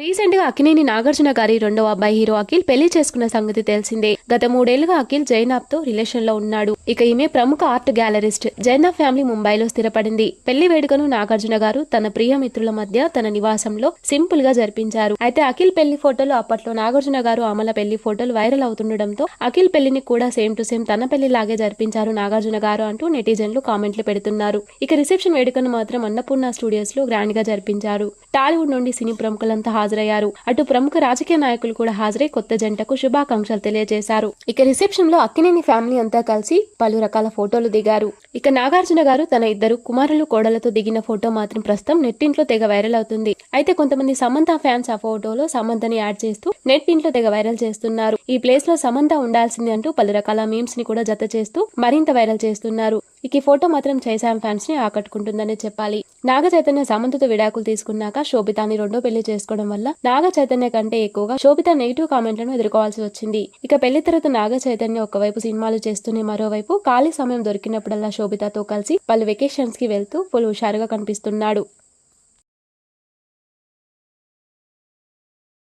రీసెంట్గా అక్కినేని నాగార్జున గారి రెండవ అబ్బాయి హీరో అఖిల్ పెళ్ళి చేసుకున్న సంగతి తెలిసిందే. గత మూడేళ్ళుగా అఖిల్ జైనాబ్తో రిలేషన్లో ఉన్నాడు. ఇక ఈమె ప్రముఖ ఆర్ట్ గ్యాలరిస్ట్. జైనాబ్ ఫ్యామిలీ ముంబైలో స్థిరపడింది. పెళ్ళి వేడుకను నాగార్జున గారు తన ప్రియ మిత్రుల మధ్య తన నివాసంలో సింపుల్గా జరిపించారు. అయితే అఖిల్ పెళ్ళి ఫోటోలు అప్పట్లో నాగార్జున గారు అమల పెళ్ళి ఫోటోలు వైరల్ అవుతుండటంతో అఖిల్ పెళ్ళిని కూడా సేమ్ టు సేమ్ తన పెళ్ళి లాగే జరిపించారు నాగార్జున గారు అంటూ నెటిజన్లు కామెంట్లు పెడుతున్నారు. ఇక రిసెప్షన్ వేడుకను మాత్రం అన్నపూర్ణ స్టూడియోస్లో గ్రాండ్గా జరిపించారు. టాలీవుడ్ నుండి సినీ ప్రముఖులంతా హాజరయ్యారు. అటు ప్రముఖ రాజకీయ నాయకులు కూడా హాజరై కొత్త జంటకు శుభాకాంక్షలు తెలియజేశారు. ఇక రిసెప్షన్లో అక్కినేని ఫ్యామిలీ అంతా కలిసి పలు రకాల ఫోటోలు దిగారు. ఇక నాగార్జున గారు తన ఇద్దరు కుమారులు కోడలతో దిగిన ఫోటో మాత్రం ప్రస్తుతం నెట్టింట్లో తెగ వైరల్ అవుతుంది. అయితే కొంతమంది సమంత ఫ్యాన్స్ ఆ ఫోటోలో సమంతని యాడ్ చేస్తూ నెట్టింట్లో తెగ వైరల్ చేస్తున్నారు. ఈ ప్లేస్లో సమంత ఉండాల్సింది అంటూ పలు రకాల మీమ్స్ని కూడా జత చేస్తూ మరింత వైరల్ చేస్తున్నారు. ఇక ఈ ఫోటో మాత్రం చేశాం ఫ్యాన్స్ని ఆకట్టుకుంటుందని చెప్పాలి. నాగ చైతన్య సమంతతో విడాకులు తీసుకున్నాక శోభితాని రెండో పెళ్ళి చేసుకోవడం వల్ల నాగ చైతన్య కంటే ఎక్కువగా శోభిత నెగిటివ్ కామెంట్లను ఎదుర్కోవాల్సి వచ్చింది. ఇక పెళ్ళి తర్వాత నాగ చైతన్య ఒకవైపు సినిమాలు చేస్తూనే మరోవైపు ఖాళీ సమయం దొరికినప్పుడల్లా శోభితతో కలిసి పలు వెకేషన్స్కి వెళ్తూ ఫుల్ హుషారుగా కనిపిస్తున్నాడు.